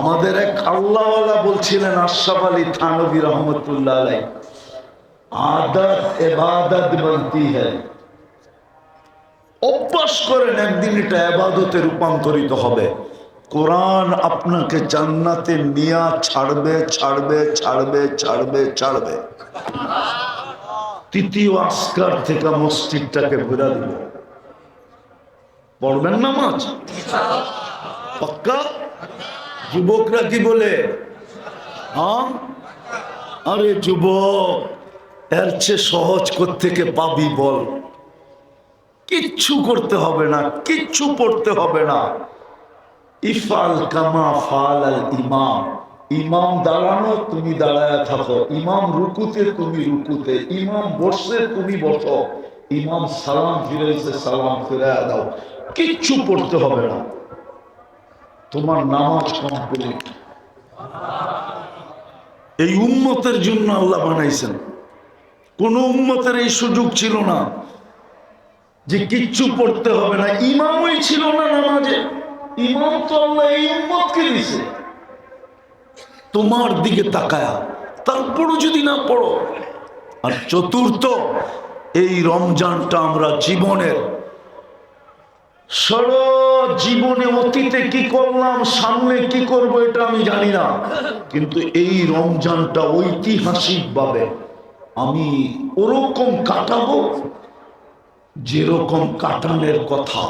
আমাদের এক আল্লাহওয়ালা বলছিলেন আশরাফ আলী থানবী রহমতুল্লাহ আলাই আদত এবাদত বনতি হ্যায় অভ্যাস করেন একদিন এটা এবাদতে রূপান্তরিত হবে। কোরআন আপনাকে জান্নাতে নিয়া ছাড়বে ছাড়বে ছাড়বে ছাড়বে ছাড়বে। তৃতীয় আসকার থেকে মসজিদটাকে ঘুরা দিব। পড়বেন নামাজ? পাক্কা? যুবকরা কি বলে? হ্যাঁ? আরে যুবক, এর চেয়ে সহজ থেকে পাবি বল? কিচ্ছু করতে হবে না, কিচ্ছু পড়তে হবে না। ইফাল কামা ফাল আল ইমাম। ইমাম দাঁড়ানো, তুমি দাঁড়ায় থাকো। ইমাম রুকুতে, তুমি রুকুতে। ইমাম বসে, তুমি বসো। ইমাম সালাম ফিরেছে সালাম ফিরে দাও। কিচ্ছু পড়তে হবে না। তোমার নামাজ কমপ্লিট এই উম্মতের জন্য আল্লাহ বানাইছেন। কোন উম্মতের এই সুযোগ ছিল না যে কিচ্ছু পড়তে হবে না। ইমামই ছিল না নামাজে। ইমাম তো আল্লাহ এই উম্মতকে দিছে তোমার দিকে তাকায়া, তারপরও যদি না পড়ো। আর চতুর্থ, এই রমজানটা আমরা জীবনের সারা জীবনে অতীতে কি করলাম, সামনে কি করব এটা আমি জানি না। কিন্তু এই রমজানটা ঐতিহাসিক ভাবে আমি ওরকম কাটাবো যেরকম কাটানের কথা,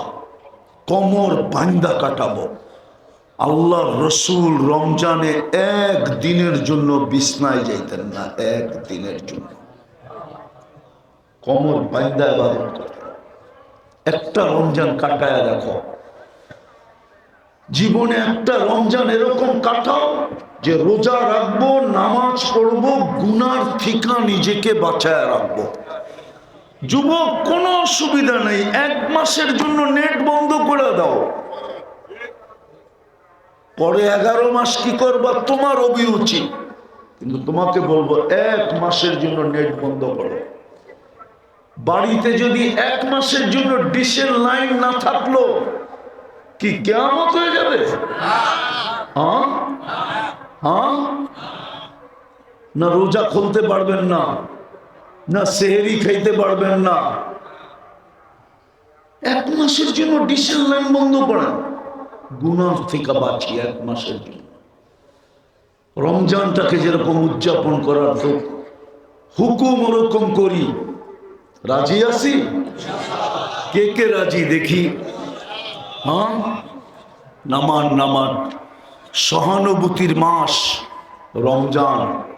কমর বান্দা কাটাবো। আল্লাহ রসুল রমজানে এক দিনের জন্য বিছনায় যাইতেন না, এক দিনের জন্য। কমর বান্দা ইবাদত করতেন। একটা রমজান কাটায় দেখো। জীবনে একটা রমজান এরকম কাটাও যে রোজা রাখব, নামাজ পড়ব, গুনার থিকা নিজেকে বাঁচায় রাখব। যুবক, কোনো অসুবিধা নেই, এক মাসের জন্য নেট বন্ধ করে দাও। পরে এগারো মাস কি করবা? তোমার অভিরুচি। কিন্তু তোমাকে বলব, এক মাসের জন্য নেট বন্ধ করো। বাড়িতে যদি এক মাসের জন্য ডিশের লাইন না থাকল, কি কেমন হয়ে যাবে? না রোজা খুলতে পারবেন না না সেহেরি খাইতে পারবেন না। এক মাসের জন্য ডিশের লাইন বন্ধ করেন। গুনার থেকে বাঁচি এক মাসের জন্য। রমজানটাকে যেরকম উদযাপন করার হুকুম ওরকম করি। রাজি আছি? কে কে রাজি দেখি? হ্যাঁ? নামান নামান। সহানুভূতির মাস রমজান।